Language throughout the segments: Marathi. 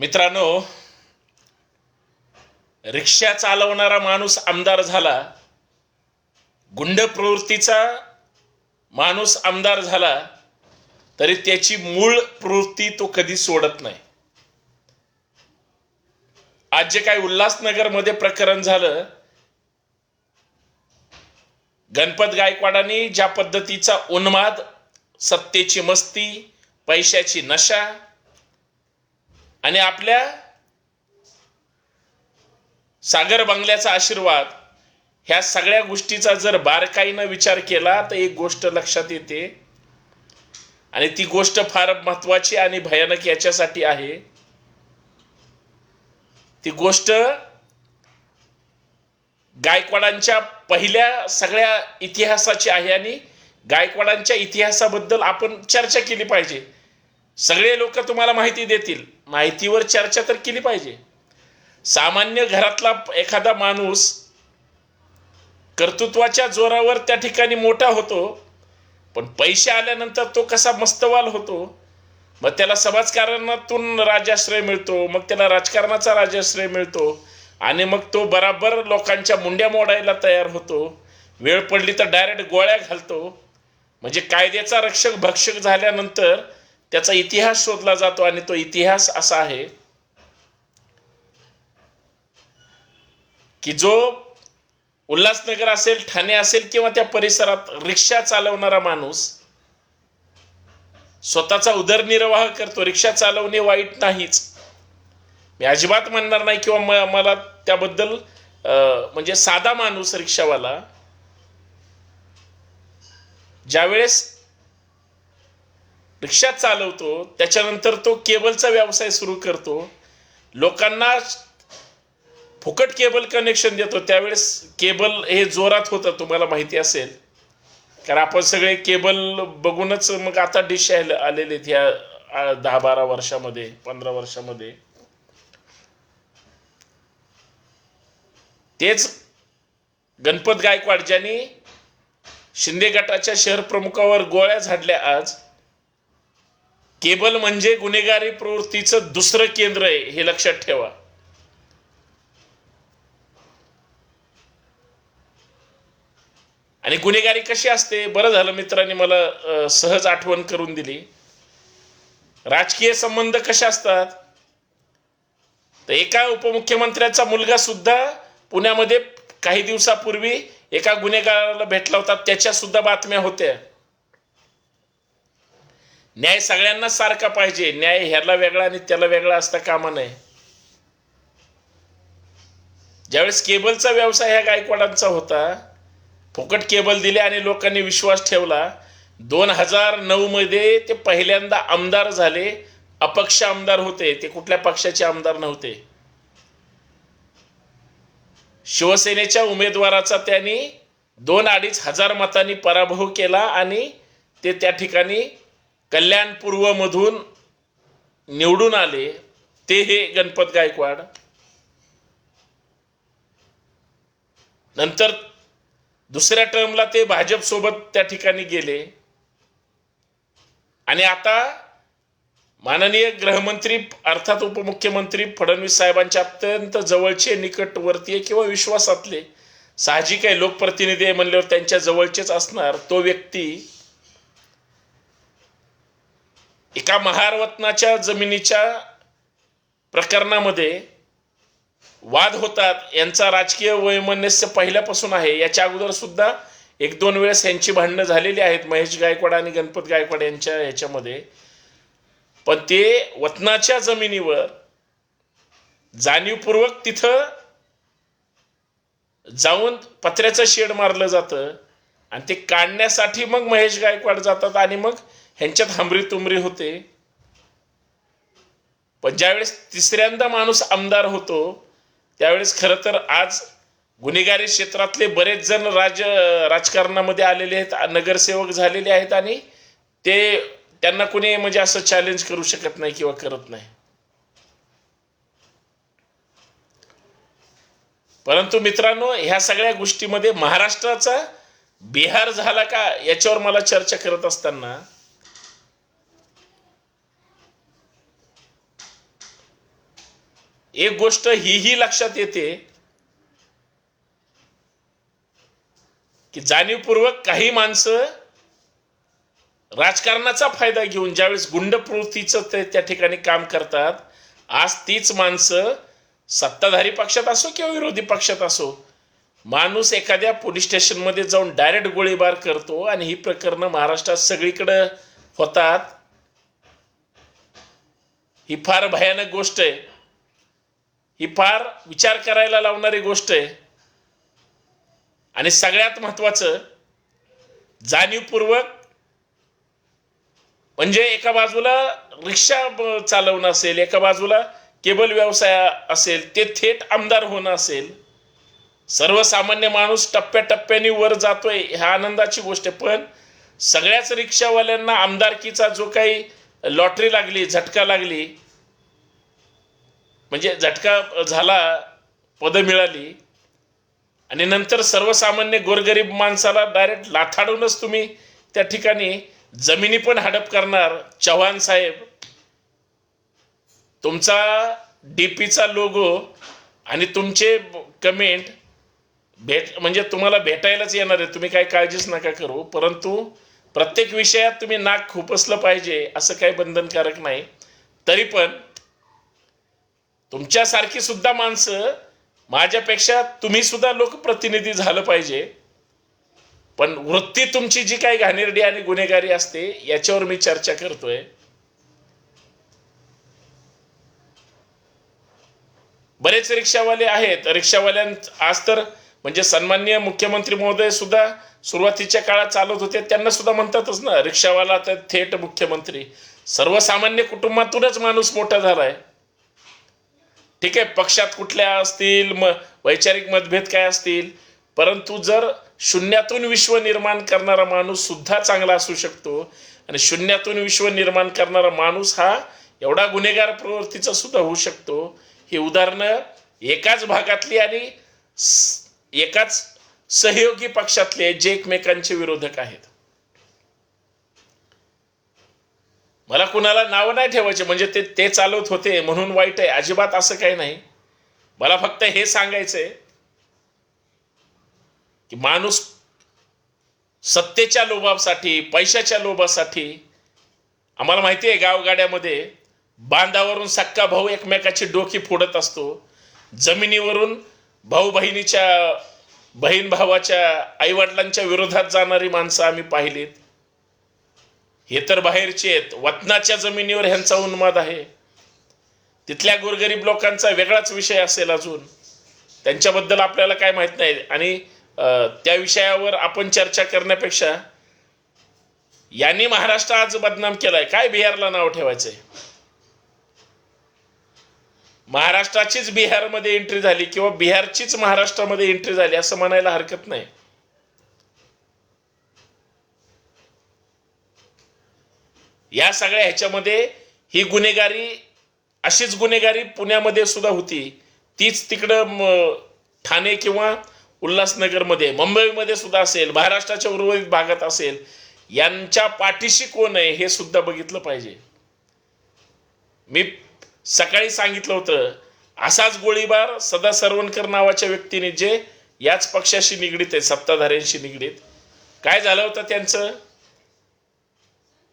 मित्रांनो रिक्षा चालवणारा माणूस आमदार झाला गुंड प्रवृत्तीचा माणूस आमदार झाला तरी त्याची मूळ प्रवृत्ती तो कधी सोडत नाही. आज जे काही उल्हासनगरमध्ये प्रकरण झालं गणपत गायकवाडांनी ज्या पद्धतीचा उन्माद सत्तेची मस्ती पैशाची नशा आणि आपल्या सागर बंगल्याचा आशीर्वाद ह्या सगळ्या गोष्टीचा जर बारकाईनं विचार केला तर एक गोष्ट लक्षात येते. आणि ती गोष्ट फार महत्वाची आणि भयानक याच्यासाठी आहे. ती गोष्ट गायकवाडांच्या पहिल्या सगळ्या इतिहासाची आहे आणि गायकवाडांच्या इतिहासाबद्दल आपण चर्चा केली पाहिजे. सगळे लोक तुम्हाला माहिती देतील. माहितीवर चर्चा तर केली पाहिजे. सामान्य घरातला एखादा माणूस कर्तृत्वाच्या जोरावर त्या ठिकाणी मोठा होतो पण पैसे आल्यानंतर तो कसा मस्तवाल होतो? मग त्याला समाजकारणातून राजाश्रय मिळतो मग त्याला राजकारणाचा राजाश्रय मिळतो आणि मग तो बराबर लोकांच्या मुंड्या मोडायला तयार होतो. वेळ पडली तर डायरेक्ट गोळ्या घालतो. म्हणजे कायद्याचा रक्षक भक्षक झाल्यानंतर त्याचा इतिहास शोधला जातो आणि तो इतिहास असा आहे की जो उल्हासनगर असेल ठाणे असेल किंवा त्या परिसरात रिक्षा चालवणारा माणूस स्वतःचा उदरनिर्वाह करतो रिक्षा चालवणे वाईट नाहीच. मी अजिबात म्हणणार नाही किंवा मला त्याबद्दल अं, म्हणजे साधा माणूस रिक्षावाला ज्यावेळेस रिक्षा चालवतो त्याच्यानंतर तो केबलचा व्यवसाय सुरू करतो. लोकांना फुकट केबल कनेक्शन देतो. त्यावेळेस केबल हे जोरात होतं तुम्हाला माहिती असेल. कारण आपण सगळे केबल बघूनच मग आता डिश आलेले आहेत ह्या दहा बारा वर्षामध्ये पंधरा वर्षामध्ये. तेच गणपत गायकवाड ज्यांनी शिंदे गटाच्या शहर प्रमुखावर गोळ्या झाडल्या आज केबल म्हणजे गुन्हेगारी प्रवृत्तीचं दुसरं केंद्र आहे हे लक्षात ठेवा. आणि गुन्हेगारी कशी असते? बरं झालं मित्रांनी मला सहज आठवण करून दिली. राजकीय संबंध कसे असतात? तर एका उपमुख्यमंत्र्याचा मुलगा सुद्धा पुण्यामध्ये काही दिवसापूर्वी एका गुन्हेगाराला भेटला होता त्याच्या सुद्धा बातम्या होत्या. न्याय सगळ्यांना सारखा पाहिजे. न्याय ह्याला वेगळा आणि त्याला वेगळा असता कामा नये. ज्यावेळेस केबलचा व्यवसाय ह्या गायकवाडांचा होता फुकट केबल दिले आणि लोकांनी विश्वास ठेवला दोन हजार नऊ मध्ये ते पहिल्यांदा आमदार झाले अपक्ष आमदार होते ते कुठल्या पक्षाचे आमदार नव्हते. शिवसेनेच्या उमेदवाराचा त्यांनी दोन अडीच हजार मतांनी पराभव केला आणि ते त्या ठिकाणी कल्याण पूर्वमधून निवडून आले ते हे गणपत गायकवाड. नंतर दुसऱ्या टर्मला ते भाजप सोबत त्या ठिकाणी गेले. आणि आता माननीय गृहमंत्री अर्थात उपमुख्यमंत्री फडणवीस साहेबांच्या अत्यंत जवळचे निकटवर्तीय किंवा विश्वासातले साहजिक आहे लोकप्रतिनिधी आहे म्हणल्यावर त्यांच्या जवळचेच असणार तो व्यक्ती एका महारवतनाच्या जमिनीच्या प्रकरणामध्ये वाद होतात. यांचा राजकीय वैमनस्य पहिल्यापासून आहे. याच्या अगोदर सुद्धा एक दोन वेळेस यांची भांडणं झालेली आहेत. महेश गायकवाड आणि गणपत गायकवाड यांच्या याच्यामध्ये. पण ते वतनाच्या जमिनीवर जाणीवपूर्वक तिथं जाऊन पत्र्याचं शेड मारलं जातं. आणि ते काढण्यासाठी मग महेश गायकवाड जातात आणि मग ह्यांच्यात हमरी तुमरी होते. पण ज्यावेळेस तिसऱ्यांदा माणूस आमदार होतो त्यावेळेस खरं तर आज गुन्हेगारी क्षेत्रातले बरेच जण राज राजकारणामध्ये आलेले आहेत नगरसेवक झालेले आहेत आणि ते त्यांना कोणी म्हणजे असं चॅलेंज करू शकत नाही किंवा करत नाही. परंतु मित्रांनो ह्या सगळ्या गोष्टीमध्ये महाराष्ट्राचा बिहार झाला का याच्यावर मला चर्चा करत असताना एक गोष्ट हीही लक्षात येते की जाणीवपूर्वक काही माणसं राजकारणाचा फायदा घेऊन ज्यावेळेस गुंडप्रवृत्तीचं ते त्या ठिकाणी काम करतात आज तीच माणसं सत्ताधारी पक्षात असो किंवा विरोधी पक्षात असो माणूस एखाद्या पोलीस स्टेशनमध्ये जाऊन डायरेक्ट गोळीबार करतो आणि ही प्रकरणं महाराष्ट्रात सगळीकडं होतात. ही फार भयानक गोष्ट आहे. ही फार विचार करायला लावणारी गोष्ट आहे. आणि सगळ्यात महत्वाचं जाणीवपूर्वक म्हणजे एका बाजूला रिक्षा चालवणं असेल एका बाजूला केबल व्यवसाय असेल ते थेट आमदार होणं असेल. सर्वसामान्य माणूस टप्प्याटप्प्याने वर जातोय ह्या आनंदाची गोष्ट आहे. पण सगळ्याच रिक्षावाल्यांना आमदारकीचा जो काही लॉटरी लागली झटका लागली म्हणजे झटका झाला पदं मिळाली आणि नंतर सर्वसामान्य गोरगरीब माणसाला डायरेक्ट लाथाडूनच तुम्ही त्या ठिकाणी जमिनी पण हडप करणार चव्हाण साहेब. तुमचा डीपीचा लोगो आणि तुमचे कमेंट भेट म्हणजे तुम्हाला भेटायलाच येणार आहे. तुम्ही काय काळजीच नका करू परंतु प्रत्येक विषयात तुम्ही नाक खुपसलं पाहिजे असं काही बंधनकारक नाही. तरी पण तुमच्यासारखी सुद्धा माणसं माझ्यापेक्षा तुम्ही सुद्धा लोकप्रतिनिधी झालं पाहिजे. पण वृत्ती तुमची जी काही घाणेरडी आणि गुन्हेगारी असते याच्यावर मी चर्चा करतोय. बरेच रिक्षावाले आहेत. रिक्षावाल्यां आज तर म्हणजे सन्माननीय मुख्यमंत्री महोदय सुद्धा सुरुवातीच्या काळात चालत होते. त्यांना सुद्धा म्हणतातच ना रिक्षावाला तर थेट मुख्यमंत्री. सर्वसामान्य कुटुंबातूनच माणूस मोठा झालाय. ठीक आहे पक्षात कुठल्या असतील म वैचारिक मतभेद काय असतील परंतु जर शून्यातून विश्व निर्माण करणारा माणूस सुद्धा चांगला असू शकतो आणि शून्यातून विश्व निर्माण करणारा माणूस हा एवढा गुन्हेगार प्रवृत्तीचा सुद्धा होऊ शकतो ही उदाहरणं एकाच भागातली आणि एकाच सहयोगी पक्षातले जे एकमेकांचे विरोधक आहेत. मला कुणाला नावं नाही ठेवायचे म्हणजे ते ते चालवत होते म्हणून वाईट आहे. अजिबात असं काही नाही. मला फक्त हे सांगायचंय की माणूस सत्तेच्या लोभासाठी पैशाच्या लोभासाठी आम्हाला माहिती आहे गावगाड्यामध्ये बांधावरून सक्का भाऊ एकमेकाची डोकी फोडत असतो. जमिनीवरून भाऊ बहिणीच्या बहीण भावाच्या आईवडिलांच्या विरोधात जाणारी माणसं आम्ही पाहिलीत. हे तर बाहेरचे आहेत. वतनाच्या जमिनीवर ह्यांचा उन्माद आहे. तिथल्या गोरगरीब लोकांचा वेगळाच विषय असेल अजून. त्यांच्याबद्दल आपल्याला काय माहीत नाही. आणि त्या विषयावर आपण चर्चा करण्यापेक्षा यांनी महाराष्ट्र आज बदनाम केलाय. काय बिहारला नाव ठेवायचंय? महाराष्ट्राचीच बिहारमध्ये एंट्री झाली किंवा बिहारचीच महाराष्ट्रामध्ये एंट्री झाली असं म्हणायला हरकत नाही. या सगळ्या ह्याच्यामध्ये ही गुन्हेगारी अशीच गुन्हेगारी पुण्यामध्ये सुद्धा होती. तीच तिकडं ठाणे किंवा उल्हासनगरमध्ये मुंबईमध्ये सुद्धा असेल महाराष्ट्राच्या उर्वरित भागात असेल यांच्या पाठीशी कोण आहे हे सुद्धा बघितलं पाहिजे. मी सकाळी सांगितलं होतं असाच गोळीबार सदा सरवणकर नावाच्या व्यक्तीने जे याच पक्षाशी निगडीत आहे सत्ताधाऱ्यांशी निगडीत. काय झालं होतं त्यांचं?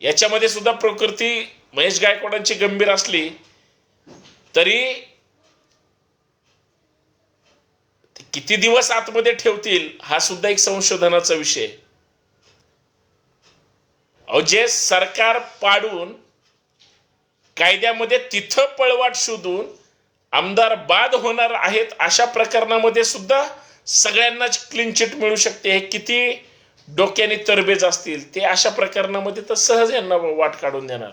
याच्यामध्ये सुद्धा प्रकृती महेश गायकवाडांची गंभीर असली तरी किती दिवस आतमध्ये ठेवतील हा सुद्धा एक संशोधनाचा विषय. अहो जे सरकार पाडून कायद्यामध्ये तिथं पळवाट शोधून आमदार बाद होणार आहेत अशा प्रकरणामध्ये सुद्धा सगळ्यांनाच क्लीन चिट मिळू शकते. हे किती डोक्याने तरबेज असतील ते अशा प्रकरणामध्ये तर सहज यांना वाट काढून देणार.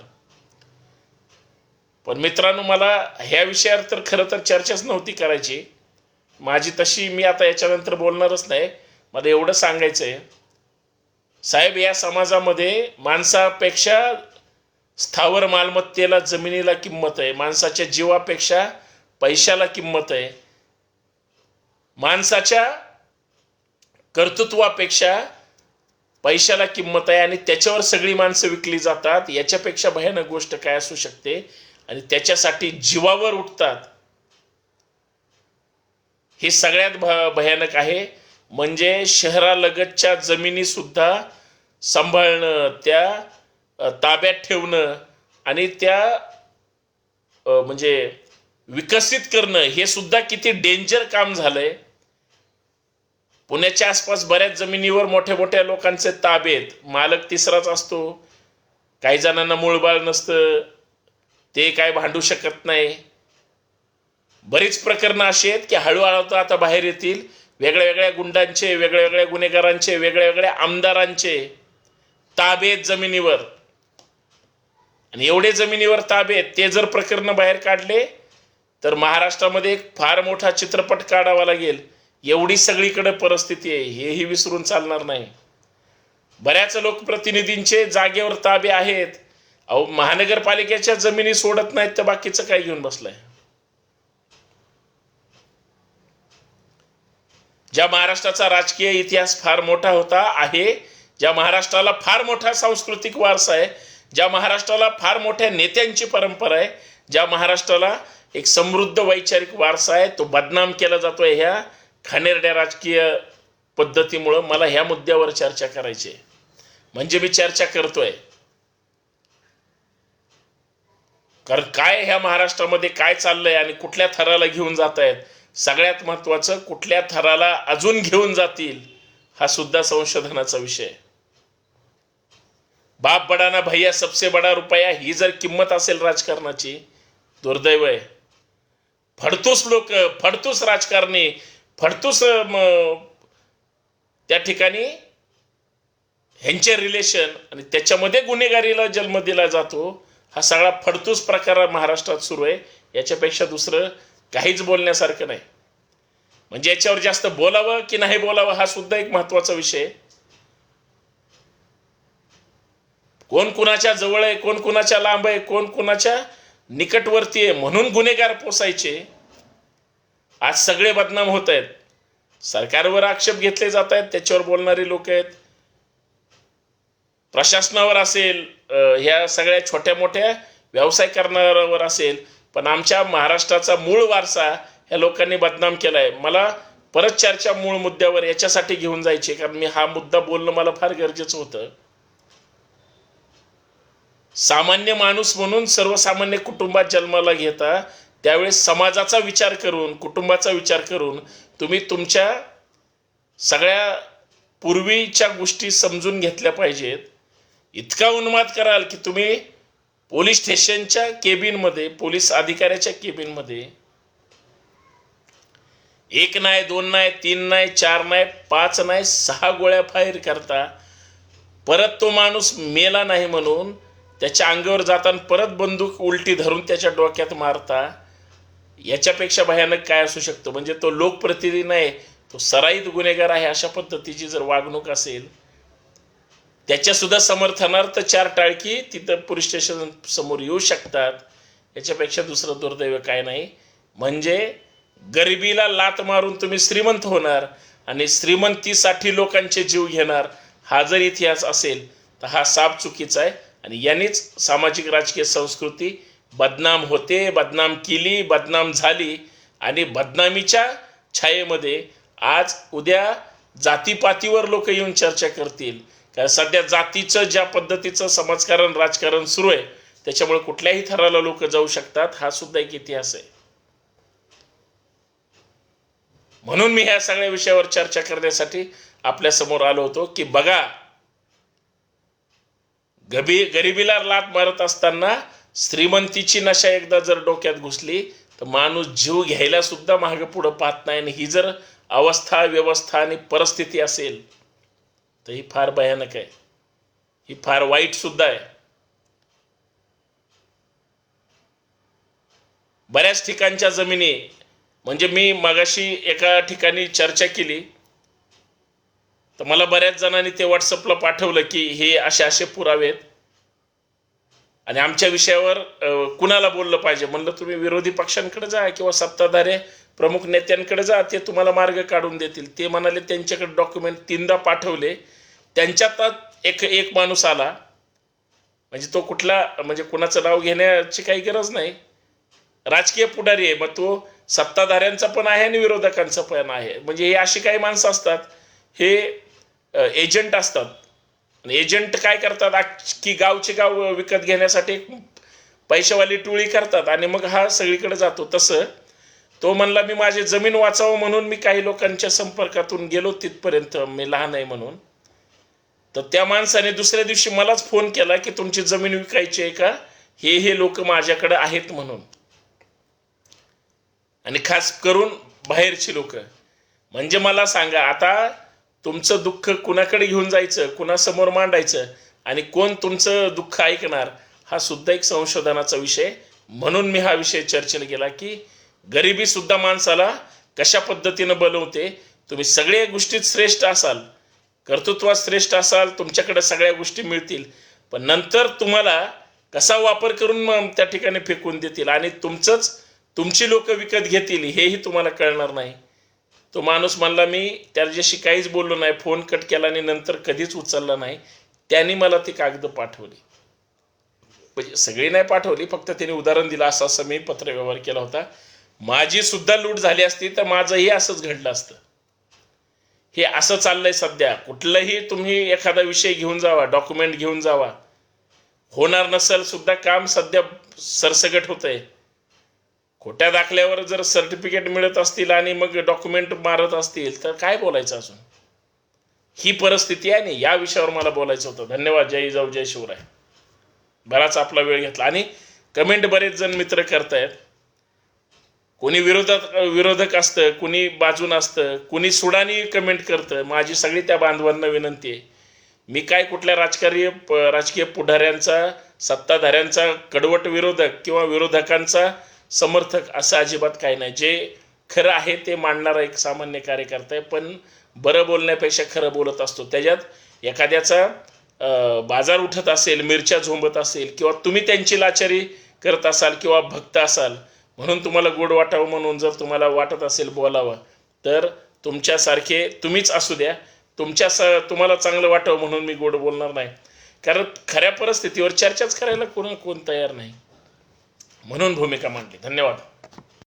पण मित्रांनो मला ह्या विषयावर तर खरं तर चर्चाच नव्हती करायची. माझी तशी मी आता याच्यानंतर बोलणारच नाही. मला एवढं सांगायचं आहे साहेब या समाजामध्ये माणसापेक्षा स्थावर मालमत्तेला जमिनीला किंमत आहे. माणसाच्या जीवापेक्षा पैशाला किंमत आहे. माणसाच्या कर्तृत्वापेक्षा पैशाला किंमत आहे आणि त्याच्यावर सगळी माणसं विकली जातात याच्यापेक्षा भयानक गोष्ट काय असू शकते? आणि त्याच्यासाठी जीवावर उठतात. हे सगळ्यात भ भयानक आहे. म्हणजे शहरालगतच्या जमिनी सुद्धा सांभाळणं त्या ताब्यात ठेवणं आणि त्या म्हणजे विकसित करणं हे सुद्धा किती डेंजर काम झालंय. पुण्याच्या आसपास बऱ्याच जमिनीवर मोठ्या मोठ्या लोकांचे ताबेत मालक तिसराच असतो. काही जणांना मूळबाळ नसतं. ते काय भांडू शकत नाही. बरीच प्रकरणं अशी आहेत की हळूहळू तर आता बाहेर येतील. वेगळ्या वेगळ्या गुंडांचे वेगळ्या वेगळ्या गुन्हेगारांचे वेगळ्या वेगळ्या आमदारांचे ताबेत जमिनीवर. आणि एवढे जमिनीवर ताबेत ते जर प्रकरणं बाहेर काढले तर महाराष्ट्रामध्ये एक फार मोठा चित्रपट काढावा लागेल. एवढी सगळीकडे परिस्थिती आहे हेही विसरून चालणार नाही. बऱ्याच लोकप्रतिनिधींचे जागेवर ताबे आहेत. अहो महानगरपालिकेच्या जमिनी सोडत नाहीत तर बाकीचं काय घेऊन बसलंय? ज्या महाराष्ट्राचा राजकीय इतिहास फार मोठा होता आहे ज्या महाराष्ट्राला फार मोठा सांस्कृतिक वारसा आहे ज्या महाराष्ट्राला फार मोठ्या नेत्यांची परंपरा आहे ज्या महाराष्ट्राला एक समृद्ध वैचारिक वारसा आहे तो बदनाम केला जातोय ह्या खानेरड्या राजकीय पद्धतीमुळं मला ह्या मुद्द्यावर चर्चा करायची आहे. म्हणजे मी चर्चा करतोय. कारण काय ह्या महाराष्ट्रामध्ये काय चाललंय आणि कुठल्या थराला घेऊन जात आहेत सगळ्यात महत्वाचं कुठल्या थराला अजून घेऊन जातील हा सुद्धा संशोधनाचा विषय बाप बडाना भैया सबसे बडा रुपया ही जर किंमत असेल राजकारणाची दुर्दैव आहे. फडतूस लोक फडतूस राजकारणी फडतूस त्या ठिकाणी ह्यांचे रिलेशन आणि त्याच्यामध्ये गुन्हेगारीला जन्म दिला जातो हा सगळा फडतूस प्रकार महाराष्ट्रात सुरू आहे. याच्यापेक्षा दुसरं काहीच बोलण्यासारखं नाही. म्हणजे याच्यावर जास्त बोलावं की नाही बोलावं हा सुद्धा एक महत्त्वाचा विषय. कोण कुणाच्या जवळ आहे कोण कुणाच्या लांब आहे कोण कुणाच्या निकटवर्ती आहे म्हणून गुन्हेगार पोसायचे. आज सगळे बदनाम होत आहेत. सरकारवर आक्षेप घेतले जात आहेत त्याच्यावर बोलणारी लोक आहेत. प्रशासनावर असेल ह्या सगळ्या छोट्या मोठ्या व्यवसाय करणाऱ्यावर असेल पण आमच्या महाराष्ट्राचा मूळ वारसा ह्या लोकांनी बदनाम केला आहे मला परत चर्चा मूळ मुद्द्यावर याच्यासाठी घेऊन जायची कारण मी हा मुद्दा बोलणं मला फार गरजेचं होतं. सामान्य माणूस म्हणून सर्वसामान्य कुटुंबात जन्माला घेता त्यावेळेस समाजाचा विचार करून कुटुंबाचा विचार करून तुम्ही तुमच्या सगळ्या पूर्वीच्या गोष्टी समजून घेतल्या पाहिजेत. इतका उन्माद कराल की तुम्ही पोलीस स्टेशनच्या केबिनमध्ये पोलीस अधिकाऱ्याच्या केबिनमध्ये एक नाही दोन नाही तीन नाही चार नाही पाच नाही सहा गोळ्या फायर करता. परत तो माणूस मेला नाही म्हणून त्याच्या अंगावर जाताना परत बंदूक उलटी धरून त्याच्या डोक्यात मारता. याच्यापेक्षा भयानक काय असू शकतं? म्हणजे तो लोकप्रतिनिधी नाही तो सराईत गुन्हेगार आहे अशा पद्धतीची जर वागणूक असेल त्याच्या सुद्धा समर्थनार्थ चार टाळकी तिथं पोलीस स्टेशन समोर येऊ शकतात. याच्यापेक्षा दुसरं दुर्दैव काय नाही. म्हणजे गरिबीला लात मारून तुम्ही श्रीमंत होणार आणि श्रीमंतीसाठी लोकांचे जीव घेणार हा जर इतिहास असेल तर हा साप चुकीचा आहे. आणि यांनीच सामाजिक राजकीय संस्कृती बदनाम होते बदनाम केली बदनाम झाली. आणि बदनामीच्या छायेमध्ये आज उद्या जातीपातीवर लोक येऊन चर्चा करतील. कारण सध्या जातीचं ज्या पद्धतीचं समाजकारण राजकारण सुरू आहे त्याच्यामुळे कुठल्याही थराला लोक जाऊ शकतात हा सुद्धा एक इतिहास आहे. म्हणून मी ह्या सगळ्या विषयावर चर्चा करण्यासाठी आपल्यासमोर आलो होतो की बघा गबी गरिबीला लात मारत असताना श्रीमंतीची नशा एकदा जर डोक्यात घुसली तर माणूस जीव घ्यायला सुद्धा मागं पुढं पाहत नाही. आणि ही जर अवस्था व्यवस्था आणि परिस्थिती असेल तर ही फार भयानक आहे. ही फार वाईट सुद्धा आहे. बऱ्याच ठिकाणच्या जमिनी म्हणजे मी मगाशी एका ठिकाणी चर्चा केली. तर मला बऱ्याच जणांनी ते व्हॉट्सअपला पाठवलं की हे असे असे पुरावे आहेत. आणि आमच्या विषयावर कुणाला बोललं पाहिजे? म्हणलं तुम्ही विरोधी पक्षांकडे जा किंवा सत्ताधारे प्रमुख नेत्यांकडे जा ते तुम्हाला मार्ग काढून देतील. ते म्हणाले त्यांच्याकडे डॉक्युमेंट तीनदा पाठवले. त्यांच्यात एक एक माणूस आला. म्हणजे तो कुठला म्हणजे कुणाचं नाव घेण्याची काही गरज नाही. राजकीय पुढारी आहे मग तो सत्ताधाऱ्यांचा पण आहे आणि विरोधकांचा पण आहे. म्हणजे हे अशी काही माणसं असतात. हे एजंट असतात. आणि एजंट काय करतात? की गावचे गाव विकत घेण्यासाठी पैशावाली टोळी करतात आणि मग हा सगळीकडे जातो. तसं तो म्हणला मी माझी जमीन वाचावं म्हणून मी काही लोकांच्या संपर्कातून गेलो तिथपर्यंत. मी लहान आहे म्हणून. तर त्या माणसाने दुसऱ्या दिवशी मलाच फोन केला की तुमची जमीन विकायची आहे का? हे हे लोक माझ्याकडे आहेत म्हणून. आणि खास करून बाहेरची लोक. म्हणजे मला सांगा आता तुमचं दुःख कुणाकडे घेऊन जायचं कुणासमोर मांडायचं आणि कोण तुमचं दुःख ऐकणार हा सुद्धा एक संशोधनाचा विषय. म्हणून मी हा विषय चर्चेला गेला की गरिबी सुद्धा माणसाला कशा पद्धतीनं बनवते तुम्ही सगळ्या गोष्टीत श्रेष्ठ असाल कर्तृत्वात श्रेष्ठ असाल तुमच्याकडे सगळ्या गोष्टी मिळतील पण नंतर तुम्हाला कसा वापर करून मग त्या ठिकाणी फेकून देतील आणि तुमचंच तुमची लोक विकत घेतील हेही तुम्हाला कळणार नाही. तो माणूस म्हणला मी त्याच्याशी काहीच बोललो नाही फोन कट केला आणि नंतर कधीच उचलला नाही त्यांनी मला ती कागद पाठवली. म्हणजे सगळी नाही पाठवली फक्त त्याने उदाहरण दिलं असं असं मी पत्रव्यवहार केला होता. माझी सुद्धा लूट झाली असती तर माझंही असंच घडलं असतं. हे असं चाललंय सध्या. कुठलंही तुम्ही एखादा विषय घेऊन जावा डॉक्युमेंट घेऊन जावा. होणार नसेल सुद्धा काम सध्या सरसगट होतंय. खोट्या दाखल्यावर जर सर्टिफिकेट मिळत असतील आणि मग डॉक्युमेंट मारत असतील तर काय बोलायचं अजून? ही परिस्थिती आहे आणि या विषयावर मला बोलायचं होतं. धन्यवाद. जय जाऊ जय शिवराय. बराच आपला वेळ घेतला. आणि कमेंट बरेच जण मित्र करतायत. कोणी विरोधात विरोधक असतं कुणी बाजून असतं कुणी सुडानी कमेंट करतं. माझी सगळी त्या बांधवांना विनंती आहे. मी काय कुठल्या राजकीय राजकीय पुढाऱ्यांचा सत्ताधाऱ्यांचा कडवट विरोधक किंवा विरोधकांचा समर्थक असं अजिबात काही नाही. जे खरं आहे ते मांडणारा एक सामान्य कार्यकर्ता आहे पण बरं बोलण्यापेक्षा खरं बोलत असतो. त्याच्यात एखाद्याचा बाजार उठत असेल मिरच्या झोंबत असेल किंवा तुम्ही त्यांची लाचारी करत असाल किंवा भक्त असाल म्हणून तुम्हाला गोड वाटावं म्हणून जर तुम्हाला वाटत असेल बोलावं तर तुमच्यासारखे तुम्हीच असू द्या. तुमच्या स तुम्हाला चांगलं वाटावं म्हणून मी गोड बोलणार नाही. कारण खऱ्या परिस्थितीवर चर्चाच करायला कोण कोण तयार नाही. म्हणून भूमिका मांडली. धन्यवाद.